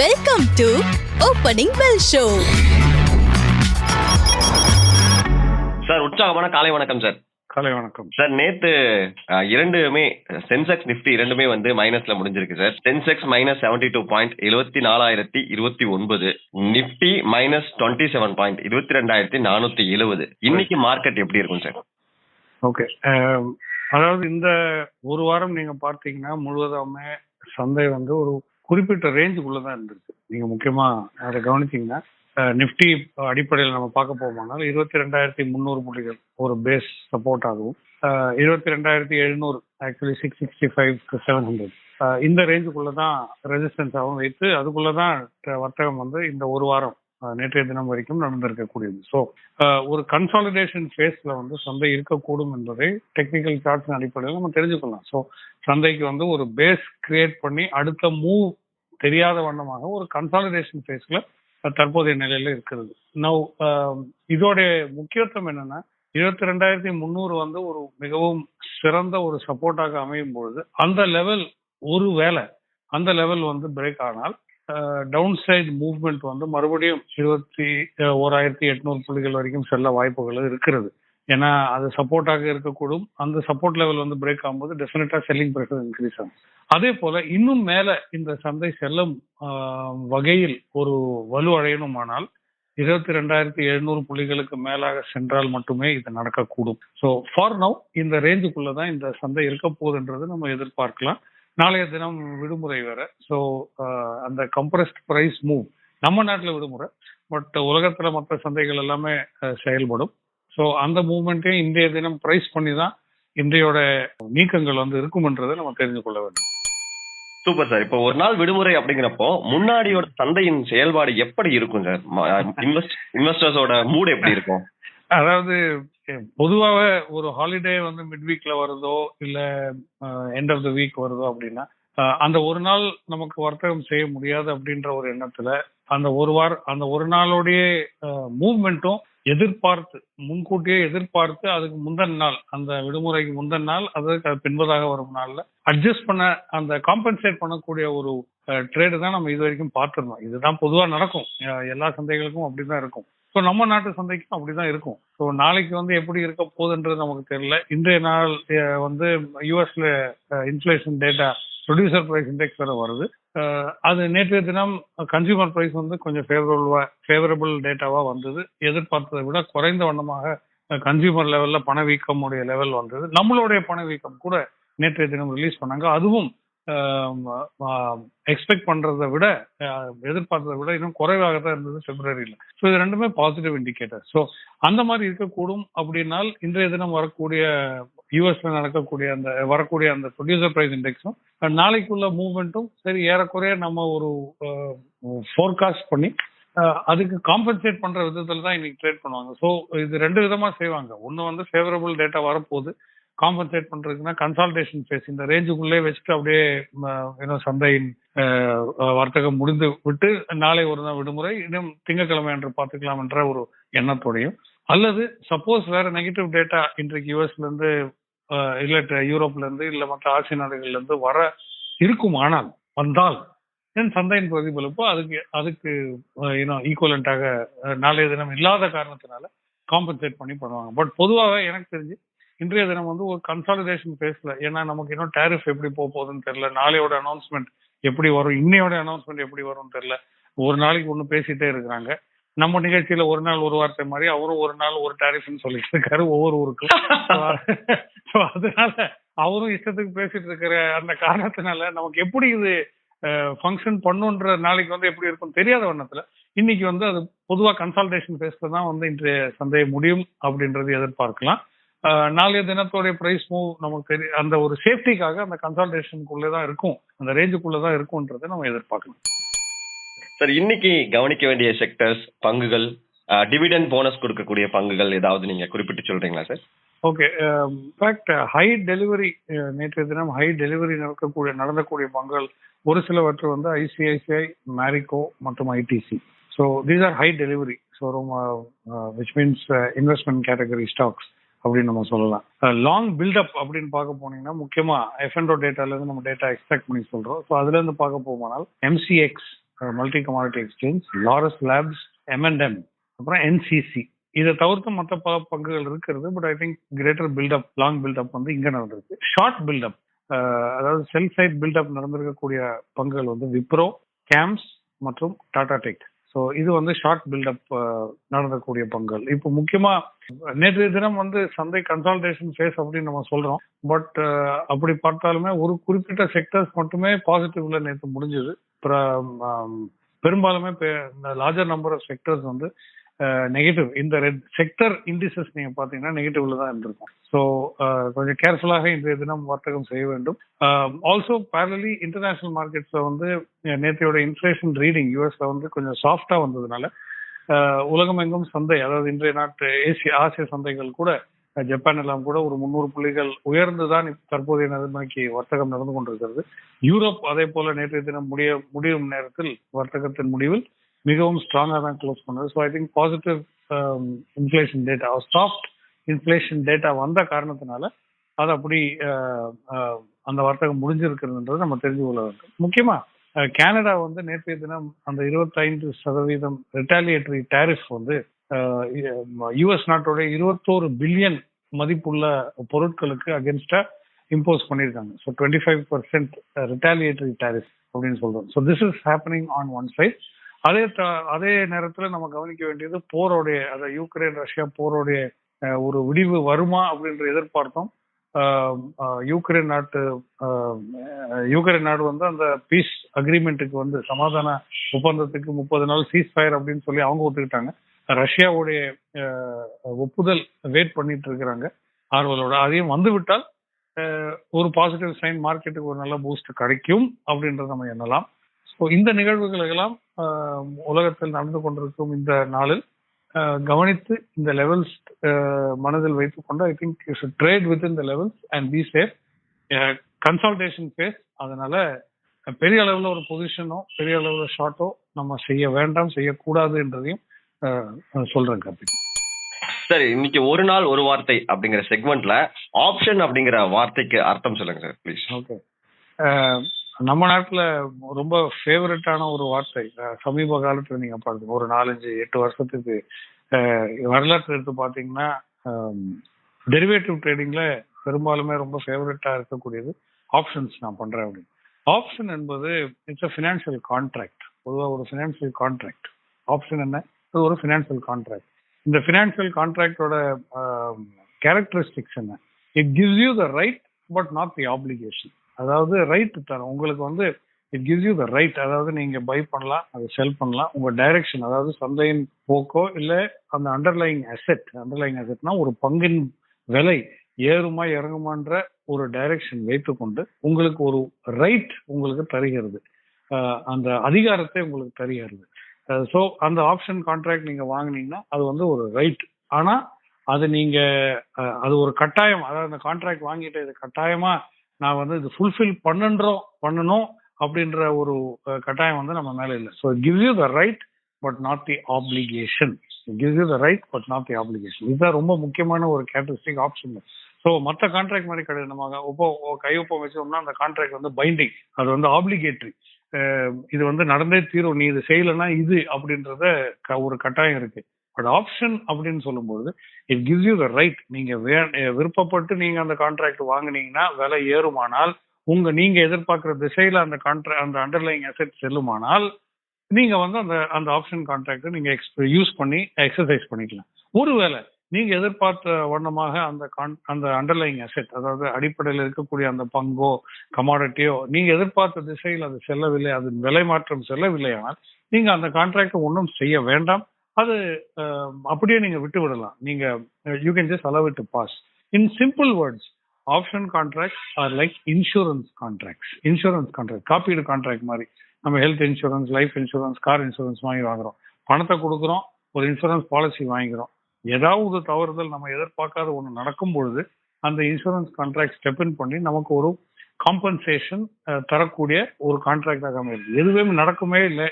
Welcome to opening bell show sir உற்சாகமான காலை வணக்கம் சார். காலை வணக்கம். சார் நேத்து இரண்டுமே சென்செக்ஸ் நிஃப்டி இரண்டுமே வந்து மைனஸ்ல முடிஞ்சிருக்கு sir. Sensex minus seventy two point எழுபத்தி நாலாயிரத்தி இருபத்தி ஒன்பது. Nifty minus twenty seven point இருபத்தி ரெண்டாயிரத்தி நானூத்தி எழுபது இன்னைக்கு மார்க்கெட் எப்படி இருக்கும் சார்? ஓகே அதாவது இந்த ஒரு வாரம் நீங்க பார்த்தீங்கன்னா முழுவதுமே சந்தை வந்து ஒரு குறிப்பிட்ட ரேஞ்சுக்குள்ள தான் இருந்திருக்கு. நீங்க முக்கியமா அதை கவனிச்சீங்கன்னா நிஃப்டி அடிப்படையில் நம்ம பார்க்க போமானால் இருபத்தி ரெண்டாயிரத்தி முந்நூறு புள்ளிகள் ஒரு பேஸ் சப்போர்ட் ஆகும் இருபத்தி ரெண்டாயிரத்தி எழுநூறு actually six sixty five to seven hundred இந்த ரேஞ்சுக்குள்ள தான் ரெசிஸ்டன்ஸாகவும் வைத்து அதுக்குள்ள தான் வர்த்தகம் வந்து இந்த ஒரு வாரம் நேற்றைய தினம் வரைக்கும் நடந்திருக்கக்கூடியது. ஸோ ஒரு கன்சாலிடேஷன் ஃபேஸ்ல வந்து சந்தை இருக்கக்கூடும் என்பதை டெக்னிக்கல் சார்ட்ஸ் அடிப்படையில் நம்ம தெரிஞ்சுக்கலாம். ஸோ சந்தைக்கு வந்து ஒரு பேஸ் கிரியேட் பண்ணி அடுத்த மூவ் தெரியாத வண்ணமாக ஒரு கன்சாலிடேஷன் ஃபேஸ்ல தற்போதைய நிலையில இருக்கிறது. நவ் இதோடைய முக்கியத்துவம் என்னன்னா இருபத்தி ரெண்டாயிரத்தி முந்நூறு வந்து ஒரு மிகவும் சிறந்த ஒரு சப்போர்ட்டாக அமையும் பொழுது அந்த லெவல் ஒரு வேளை அந்த லெவல் வந்து பிரேக் ஆனால் டவுன் சைடு மூவ்மெண்ட் வந்து மறுபடியும் இருபத்தி ஓராயிரத்தி எட்நூறு புள்ளிகள் வரைக்கும் செல்ல வாய்ப்புகள் இருக்கிறது. ஏன்னா அது சப்போர்ட்டாக இருக்கக்கூடும். அந்த சப்போர்ட் லெவல் வந்து பிரேக் ஆகும்போது டெஃபினட்டா செல்லிங் ப்ரெஷர் இன்க்ரீஸ் ஆகும். அதே போல இன்னும் மேல இந்த சந்தை செல்லும் ஆஹ், வகையில் ஒரு வலு அடையணுமானால் இருபத்தி ரெண்டாயிரத்தி எழுநூறு புள்ளிகளுக்கு மேலாக சென்றால் மட்டுமே இது நடக்கக்கூடும். ஸோ ஃபார் நவ் இந்த ரேஞ்சுக்குள்ள தான் இந்த சந்தை இருக்க போகுதுன்றது நம்ம எதிர்பார்க்கலாம். நாளைய தினம் விடுமுறை வேற. ஸோ அந்த கம்ப்ரஸ்ட் பிரைஸ் மூவ் நம்ம நாட்டில் விடுமுறை பட் உலகத்துல மற்ற சந்தைகள் எல்லாமே செயல்படும். ஸோ அந்த மூவ்மெண்ட்டையும் இன்றைய தினம் ப்ரைஸ் பண்ணி தான் இன்றையோட நீக்கங்கள் வந்து இருக்கும்ன்றதை நம்ம தெரிஞ்சு கொள்ள வேண்டும். சூப்பர் சார் இப்போ ஒரு நாள் விடுமுறை அப்படிங்கிறப்போ முன்னாடியோட சந்தையின் செயல்பாடு எப்படி இருக்கும் சார் இன்வெஸ்டர்ஸோட மூட் எப்படி இருக்கும்? அதாவது பொதுவாக ஒரு ஹாலிடே வந்து மிட் வீக்ல வருதோ இல்ல எண்ட் ஆஃப் த வீக் வருதோ அப்படின்னா அந்த ஒரு நாள் நமக்கு வர்த்தகம் செய்ய முடியாது அப்படின்ற ஒரு எண்ணத்துல அந்த ஒரு வார அந்த ஒரு நாளோடைய மூவ்மெண்ட்டும் எதிர்பார்த்து முன்கூட்டியே எதிர்பார்த்து அதுக்கு முந்தன் நாள் அந்த விடுமுறைக்கு முந்தன் நாள் அதுக்கு அது பின்பதாக வரும் நாள்ல அட்ஜஸ்ட் பண்ண அந்த காம்பன்சேட் பண்ணக்கூடிய ஒரு ட்ரேடு தான் நம்ம இது வரைக்கும் பார்த்துருந்தோம். இதுதான் பொதுவாக நடக்கும். எல்லா சந்தைகளுக்கும் அப்படிதான் இருக்கும். ஸோ நம்ம நாட்டு சந்தைக்கும் அப்படிதான் இருக்கும். ஸோ நாளைக்கு வந்து எப்படி இருக்க போகுதுன்றது நமக்கு தெரியல. இன்றைய நாள் வந்து யூஎஸ்ல inflation data producer price index வேற வருது. அது நேற்றைய தினம் கன்சியூமர் பிரைஸ் வந்து கொஞ்சம் ஃபேவரபுளா ஃபேவரபிள் டேட்டாவா வந்தது. எதிர்பார்த்ததை விட குறைந்த வண்ணமாக கன்சியூமர் லெவல்ல பணவீக்கமுடைய லெவல் வந்தது. நம்மளுடைய பணவீக்கம் கூட நேற்றைய தினம் ரிலீஸ் பண்ணாங்க. அதுவும் எக்ஸ்பெக்ட் பண்றதை விட எதிர்பார்த்ததை விட இன்னும் குறைவாக தான் இருந்தது பிப்ரவரியில ஸோ இது ரெண்டுமே பாசிட்டிவ் இண்டிகேட்டர் ஸோ அந்த மாதிரி இருக்கக்கூடும் அப்படின்னால் இன்றைய தினம் வரக்கூடிய யூஎஸ்ல நடக்கக்கூடிய அந்த வரக்கூடிய அந்த ப்ரொடியூசர் பிரைஸ் இண்டெக்ஸும் நாளைக்குள்ள மூவ்மெண்ட்டும் சரி ஏறக்குறைய நம்ம ஒரு ஃபோர்காஸ்ட் பண்ணி அதுக்கு காம்பன்சேட் பண்ற விதத்துல தான் இன்னைக்கு ட்ரேட் பண்ணுவாங்க. ஸோ இது ரெண்டு விதமா செய்வாங்க. ஒன்னு வந்து ஃபேவரபிள் டேட்டா வரப்போகுது. காம்பன்சேட் பண்றதுக்குன்னா கன்சால்டேஷன் ஃபேஸ் இந்த ரேஞ்சுக்குள்ளே வச்சுட்டு அப்படியே இன்னும் சந்தையின் வர்த்தகம் முடிந்து விட்டு நாளை ஒரு நாள் விடுமுறை இன்னும் திங்கட்கிழமை என்று பார்த்துக்கலாம் என்ற ஒரு எண்ணத்தோடையும். அல்லது சப்போஸ் வேற நெகட்டிவ் டேட்டா இன்றைக்கு யூஎஸ்ல இருந்து இல்ல யூரோப்ல இருந்து இல்ல மற்ற ஆசிய நாடுகள்ல இருந்து வர இருக்கும் ஆனால் வந்தால் தென் சந்தையின் பிரதிபலிப்பு அதுக்கு அதுக்கு இன்னும் ஈக்குவலண்டாக நாளைய தினம் இல்லாத காரணத்தினால காம்பன்சேட் பண்ணி பண்ணுவாங்க. பட் பொதுவாக எனக்கு தெரிஞ்சு இன்றைய தினம் வந்து ஒரு கன்சாலிடேஷன் பேசல ஏன்னா நமக்கு இன்னும் டேரிஃப் எப்படி போக போகுதுன்னு தெரியல. நாளையோட அனௌன்ஸ்மெண்ட் எப்படி வரும்? இன்னையோட அனௌன்ஸ்மெண்ட் எப்படி வரும்னு தெரியல. ஒரு நாளைக்கு ஒன்று பேசிட்டே இருக்கிறாங்க. நம்ம நிகழ்ச்சியில ஒரு நாள் ஒரு வார்த்தை மாதிரி அவரும் ஒரு நாள் ஒரு டேரிஃப்னு சொல்லிட்டு இருக்காரு ஒவ்வொரு ஊருக்கும். அதனால அவரும் இஷ்டத்துக்கு பேசிட்டு இருக்கிற அந்த காரணத்தினால நமக்கு எப்படி இது ஃபங்க்ஷன் பண்ணுன்ற நாளைக்கு வந்து எப்படி இருக்கும் தெரியாத வண்ணத்துல இன்னைக்கு வந்து அது பொதுவா கன்சால்டேஷன் பேஸ்ல தான் வந்து இன்றைய சந்தையை முடியும் அப்படின்றது எதிர்பார்க்கலாம். நாளைய தினத்தோடைய பிரைஸ் மூவ் நமக்கு தெரிய அந்த ஒரு சேஃப்டிக்காக அந்த கன்சால்டேஷனுக்குள்ளே தான் இருக்கும். அந்த ரேஞ்சுக்குள்ளே தான் இருக்கும்ன்றதை நம்ம எதிர்பார்க்கலாம் சார் இன்னைக்கு கவனிக்க வேண்டிய செக்டர்ஸ் பங்குகள் டிவிடெண்ட் போனஸ் கொடுக்கக்கூடிய பங்குகள் ஏதாவது நீங்க குறிப்பிட்டு சொல்றீங்களா sir okay in fact high delivery நேற்றைய தினம் ஹை டெலிவரி நடக்கக்கூடிய நடந்தக்கூடிய பங்குகள் ஒரு சிலவற்று வந்து ஐசிஐசிஐ மேரிகோ மற்றும் ITC so these are high delivery so ரொம்ப which means investment category stocks அப்படின்னு நம்ம சொல்லலாம். லாங் பில்டப் அப்படின்னு பார்க்க போனீங்கன்னா முக்கியமா எஃப்என்டோ டேட்டால இருந்து நம்ம டேட்டா எக்ஸ்ட்ராக்ட் பண்ணி சொல்றோம். ஸோ அதுல இருந்து பார்க்க போகுமானால் MCX multi commodity exchange Laurus labs M N M அப்புறம் என்சிசி இதை தவிர்த்து மற்ற பல பங்குகள் இருக்கிறது but I think greater buildup long buildup வந்து இங்க நடந்திருக்கு. ஷார்ட் பில்டப் அதாவது செல் சைட் பில்டப் நடந்திருக்கக்கூடிய பங்குகள் வந்து விப்ரோ கேம்ஸ் மற்றும் டாடா டெக் ஸோ இது வந்து ஷார்ட் பில்டப் நடந்தக்கூடிய பங்குகள் இப்போ முக்கியமா நேற்றைய தினம் வந்து சந்தை கன்சால்டேஷன் ஃபேஸ் அப்படின்னு நம்ம சொல்றோம். பட் அப்படி பார்த்தாலுமே ஒரு குறிப்பிட்ட செக்டர்ஸ் மட்டுமே பாசிட்டிவ்ல நேற்று முடிஞ்சது. பெரும்பாலுமே இந்த லார்ஜர் நம்பர் ஆஃப் செக்டர்ஸ் வந்து நெகட்டிவ் இந்த ரெட் செக்டர் இண்டிசஸ் நீங்க பாத்தீங்கன்னா நெகட்டிவ்ல தான் இருந்திருக்கும். ஸோ கொஞ்சம் கேர்ஃபுல்லாக இன்றைய தினம் வர்த்தகம் செய்ய வேண்டும். ஆல்சோ பேரலி இன்டர்நேஷனல் மார்க்கெட்ஸ்ல வந்து நேற்றையோட இன்ஃபிளேஷன் ரீடிங் யூஎஸ்ல வந்து கொஞ்சம் சாஃப்டா வந்ததுனால உலகம் உலகமெங்கும் சந்தை அதாவது இன்றைய நாட்டு ஏசிய ஆசிய சந்தைகள் கூட ஜப்பான் எல்லாம் கூட ஒரு முன்னூறு புள்ளிகள் உயர்ந்துதான் தற்போதைய நிலைமைக்கு வர்த்தகம் நடந்து கொண்டிருக்கிறது. யூரோப் அதே போல நேற்றைய தினம் முடிய முடியும் நேரத்தில் வர்த்தகத்தின் முடிவில் மிகவும் ஸ்ட்ராங்கா தான் க்ளோஸ் பண்ணுது. So I think positive inflation data soft inflation data வந்த காரணத்தினால அது அப்படி uh, uh, அந்த வர்த்தகம் முடிஞ்சிருக்கிறதுன்றது நம்ம தெரிஞ்சு கொள்ள வேண்டும். முக்கியமா uh, கனடா வந்து நேற்றைய தினம் அந்த இருபத்தைந்து சதவீதம் ரிட்டாலியேட்டரி டேரிஃப் வந்து யுஎஸ் நாட்டோட இருபத்தோரு பில்லியன் மதிப்புள்ள பொருட்களுக்கு அகேன்ஸ்டா இம்போஸ் பண்ணியிருக்காங்க. So twenty five percent retaliatory tariff அப்படின்னு சொல்றோம். So this is happening on one side அதே த- அதே நேரத்துல நம்ம கவனிக்க வேண்டியது போரோடைய அத யூக்ரைன் ரஷ்யா போரோடைய ஒரு விடிவு வருமா அப்படின்ற எதிர்பார்த்தோம் ஆஹ், யூக்ரைன் நாட்டு ஆஹ், யூக்ரைன் நாடு வந்து அந்த பீஸ் அக்ரிமெண்ட்டுக்கு வந்து சமாதான ஒப்பந்தத்துக்கு முப்பது நாள் சீஸ் ஃபயர் அப்படின்னு சொல்லி அவங்க ஒத்துக்கிட்டாங்க. ரஷ்யாவுடைய ஆஹ், ஒப்புதல் வெயிட் பண்ணிட்டு இருக்கிறாங்க. ஆர்வலோட அதையும் வந்து விட்டால் ஒரு பாசிட்டிவ் சைன் மார்க்கெட்டுக்கு ஒரு நல்ல பூஸ்ட் கிடைக்கும் அப்படின்றத நம்ம எண்ணலாம். இந்த நிகழ்வுகள் எல்லாம் உலகத்தில் நடந்து கொண்டிருக்கும் இந்த நாளில் கவனித்து இந்த லெவல்ஸ் மனதில் வைத்துக்கொண்டு I think you should trade with in the levels and be safe consultation phase அதனால பெரிய அளவில் ஒரு பொசிஷனோ பெரிய அளவில் ஷார்ட்டோ நம்ம செய்ய வேண்டாம் செய்யக்கூடாது என்றதையும் ஆஹ், ஆஹ், சொல்றேன் கார்த்திக். சரி இன்னைக்கு ஒரு நாள் ஒரு வார்த்தை அப்படிங்கிற செக்மெண்ட்ல ஆப்ஷன் அப்படிங்கிற வார்த்தைக்கு அர்த்தம் சொல்லுங்க சார் ப்ளீஸ் ஓகே நம்ம நாட்டுல ரொம்ப ஃபேவரட்டான ஒரு வார்த்தை சமீப காலத்துல நீங்க பாருங்க ஒரு நாலஞ்சு எட்டு வருஷத்துக்கு வரலாற்று எடுத்து பாத்தீங்கன்னா டெரிவேட்டிவ் ட்ரேடிங்ல பெரும்பாலுமே ரொம்ப ஃபேவரட்டா இருக்கக்கூடியது ஆப்ஷன்ஸ் நான் பண்றேன் அப்படின்னு. ஆப்ஷன் என்பது இட்ஸ் அ ஃபினான்ஷியல் கான்ட்ராக்ட் பொதுவாக ஒரு ஃபினான்சியல் கான்ட்ராக்ட் ஆப்ஷன் என்ன? அது ஒரு ஃபினான்சியல் கான்ட்ராக்ட் இந்த ஃபினான்சியல் கான்ட்ராக்டோட கேரக்டரிஸ்டிக்ஸ் என்ன? It gives you the right but not the obligation அதாவது ரைட் தரும் உங்களுக்கு வந்து it gives you the right அதாவது நீங்க பை பண்ணலாம் அதை செல் பண்ணலாம். உங்க டைரக்ஷன் அதாவது சந்தையின் போக்கோ இல்ல அந்த அண்டர்லைங் அசெட் அண்டர்லைங் அசெட்னா ஒரு பங்கின் விலை ஏறுமா இறங்குமான்ற ஒரு டைரக்ஷன் வைத்துக்கொண்டு உங்களுக்கு ஒரு ரைட் உங்களுக்கு தருகிறது. அந்த அதிகாரத்தை உங்களுக்கு தருகிறது. ஸோ அந்த ஆப்ஷன் கான்ட்ராக்ட் நீங்க வாங்குனீங்கன்னா அது வந்து ஒரு ரைட் ஆனா அது நீங்க அது ஒரு கட்டாயம். அதாவது அந்த கான்ட்ராக்ட் வாங்கிட்டு இது கட்டாயமா நான் வந்து இது ஃபுல்ஃபில் பண்ணன்றோம் பண்ணணும் அப்படின்ற ஒரு கட்டாயம் வந்து நம்ம மேல இல்லை. So give you the right but not the obligation give you the right but not the obligation இதுதான் ரொம்ப முக்கியமான ஒரு கேரக்டரிஸ்டிக் ஆப்ஷன் ஸோ மற்ற கான்ட்ராக்ட் மாதிரி கிடையாது நம்ம ஒப்போ கையொப்பம் வச்சோம்னா அந்த கான்ட்ராக்ட் வந்து பைண்டிங் அது வந்து ஆப்ளிகேட்ரி இது வந்து நடந்தே தீரும். நீ இது செய்யலைன்னா இது அப்படின்றத க- ஒரு கட்டாயம் இருக்கு. பட் ஆப்ஷன் அப்படின்னு சொல்லும்போது it gives you the right நீங்க வே- விருப்பப்பட்டு நீங்க அந்த கான்ட்ராக்ட் வாங்குனீங்கன்னா விலை ஏறுமானால் உங்க நீங்க எதிர்பார்க்கிற திசையில அந்த கான்ட்ராக்ட் அந்த அண்டர்லைங் அசெட் செல்லுமானால் நீங்க வந்து அந்த அந்த ஆப்ஷன் கான்ட்ராக்டை நீங்க யூஸ் பண்ணி எக்ஸசைஸ் பண்ணிக்கலாம். ஒருவேளை நீங்க எதிர்பார்த்த வண்ணமாக அந்த அந்த அண்டர்லைங் அசெட் அதாவது அடிப்படையில் இருக்கக்கூடிய அந்த பங்கோ கமாடிட்டியோ நீங்க எதிர்பார்த்த திசையில் அது செல்லவில்லை அது விலை மாற்றம் செல்லவில்லை ஆனால் நீங்க அந்த கான்ட்ராக்டை ஒன்றும் செய்ய வேண்டாம். அது அப்படியே நீங்க விட்டு விடலாம் நீங்க you can just allow it to pass in simple words option contract are like insurance contracts insurance contract காப்பீடு கான்ட்ராக்ட் மாதிரி. நம்ம health insurance life insurance car insurance வாங்கி வாங்குறோம். பணத்தை கொடுக்குறோம் ஒரு இன்சூரன்ஸ் பாலிசி வாங்கிக்கிறோம். ஏதாவது தவறுதல் நம்ம எதிர்பார்க்காத ஒன்று நடக்கும் பொழுது அந்த இன்சூரன்ஸ் கான்ட்ராக்ட் ஸ்டெப் இன் பண்ணி நமக்கு ஒரு காம்பன்சேஷன் தரக்கூடிய ஒரு கான்ட்ராக்டாக அமையுது எதுவுமே நடக்குமே இல்லை.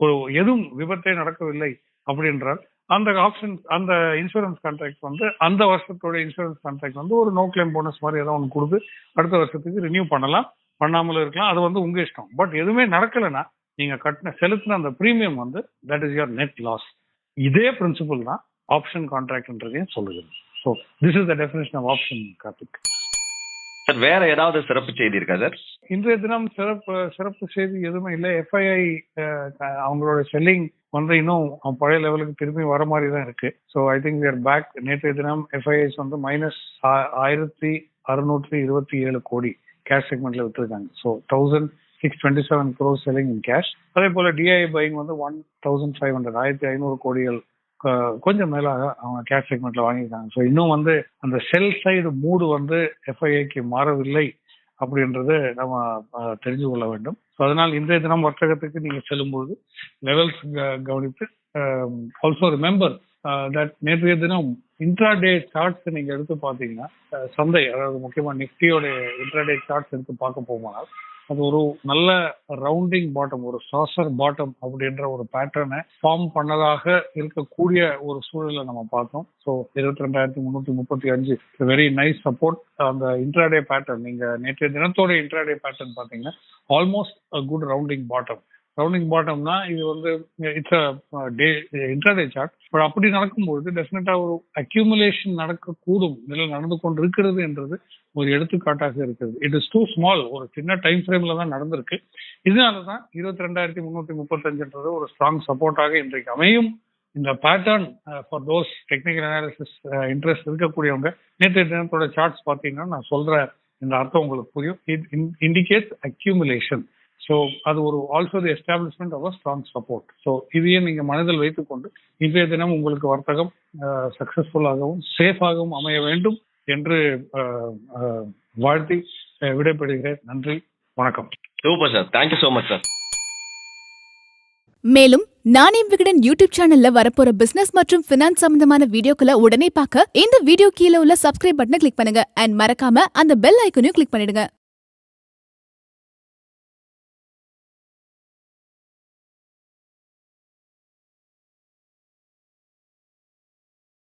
ஒரு எதுவும் விபத்தே நடக்கவில்லை. அப்படின்றால் அந்த ஆப்ஷன் அந்த இன்சூரன்ஸ் கான்ட்ராக்ட் வந்து அந்த வருஷத்தோட இன்சூரன்ஸ் கான்ட்ராக்ட் வந்து ஒரு நோ கிளைம் போனஸ் மாதிரி ஏதோ ஒன்று கொடுத்து அடுத்த வருஷத்துக்கு ரினியூ பண்ணலாம். பண்ணாமலும் இருக்கலாம். அது வந்து உங்க இஷ்டம். பட் எதுவுமே நடக்கலைன்னா நீங்க கட்டின செலுத்தின அந்த ப்ரீமியம் வந்து that is your net loss இதே பிரின்சிபல் தான் ஆப்ஷன் கான்ட்ராக்ட்ன்றதையும் சொல்லுகிறது. So this is the definition of option Karthik sir வேற ஏதாவது சிறப்பு செய்தி இருக்கா சார் இன்றைய தினம் சிறப்பு சிறப்பு செய்தி எதுவுமே இல்லை. எஃப்ஐஐ அவங்களோட செல்லிங் வந்து இன்னும் பழைய லெவலுக்கு திரும்பி வர மாதிரி தான் இருக்கு. So I think we're back நேற்றைய தினம் எஃப்ஐஐஸ் வந்து மைனஸ் ஆயிரத்தி அறுநூற்றி இருபத்தி ஏழு கோடி கேஷ் செக்மெண்ட்ல விட்டுருக்காங்க so thousand six twenty seven crore selling in cash அதே போல டிஐ பைங் வந்து ஒன் தௌசண்ட் ஃபைவ் ஹண்ட்ரட் ஆயிரத்தி ஐநூறு கோடிகள் கொஞ்சம் மேலாக அவங்க கேஷ் செக்மெண்ட்ல வாங்கியிருக்காங்க. ஸோ இன்னும் வந்து அந்த செல் சைடு மூடு வந்து எஃப்ஐஐக்கு மாறவில்லை. அப்படின்றது நம்ம தெரிஞ்சு கொள்ள வேண்டும். ஸோ அதனால் இன்றைய தினம் வர்த்தகத்துக்கு நீங்க செல்லும்போது லெவல்ஸ் கவனித்து ஆல்சோ ரிமெம்பர் தட் நேற்றைய தினம் இன்ட்ராடே சார்ட்ஸ் நீங்க எடுத்து பார்த்தீங்கன்னா சந்தை அதாவது முக்கியமா நிஃப்டியோட இன்ட்ராடே சார்ட்ஸ் எடுத்து பார்க்க போகுமானால் அது ஒரு நல்ல ரவுண்டிங் பாட்டம் ஒரு சாசர் பாட்டம் அப்படின்ற ஒரு பேட்டர்னை ஃபார்ம் பண்ணதாக இருக்கக்கூடிய ஒரு சூழலை நம்ம பார்த்தோம். ஸோ இருபத்தி ரெண்டாயிரத்தி முன்னூத்தி முப்பத்தி அஞ்சு வெரி நைஸ் சப்போர்ட் அந்த இன்ட்ராடே பேட்டர்ன் நீங்க நேற்றைய தினத்தோட இன்ட்ராடே பேட்டர்ன் பாத்தீங்கன்னா almost a good rounding bottom rounding பாட்டம்னா இது வந்து it's a day intraday chart but அப்படி நடக்கும்போது டெஃபினட்டா ஒரு அக்யூமுலேஷன் நடக்கக்கூடும். நிலை நடந்து கொண்டு இருக்கிறது என்றது ஒரு எடுத்துக்காட்டாக இருக்குது இட் இஸ் டூ ஸ்மால் ஒரு சின்ன டைம் ஃப்ரேம்ல தான் நடந்திருக்கு. இதனால தான் இருபத்தி ரெண்டாயிரத்தி முன்னூத்தி முப்பத்தஞ்சுன்றது ஒரு ஸ்ட்ராங் சப்போர்ட்டாக இன்றைக்கு அமையும். இந்த pattern for those technical analysis interest இருக்கக்கூடியவங்க நேற்று தினத்தோட சார்ட்ஸ் பார்த்தீங்கன்னா நான் சொல்ற இந்த அர்த்தம் உங்களுக்கு புரியும். இட் இண்டிகேட்ஸ் அக்யூமுலேஷன் ஸோ அது ஒரு also the establishment of a strong support so இதையே நீங்க மனதில் வைத்துக்கொண்டு இன்றைய தினம் உங்களுக்கு வர்த்தகம் சக்சஸ்ஃபுல்லாகவும் சேஃபாகவும் அமைய வேண்டும் என்று வாழ்த்தி விடைபெறுகிறேன். நன்றி வணக்கம். Super sir thank you so much sir மேலும் நாணயம் விகடன் யூடியூப் சேனல்ல வரப்போற பிசினஸ் மற்றும் பினான்ஸ் சம்பந்தமான வீடியோக்களை உடனே பார்க்க இந்த வீடியோ கீழே உள்ள சப்ஸ்கிரைப் பட்டனை கிளிக் பண்ணுங்க. அண்ட் மறக்காம அந்த பெல் ஐக்கனையும் கிளிக் பண்ணிடுங்க.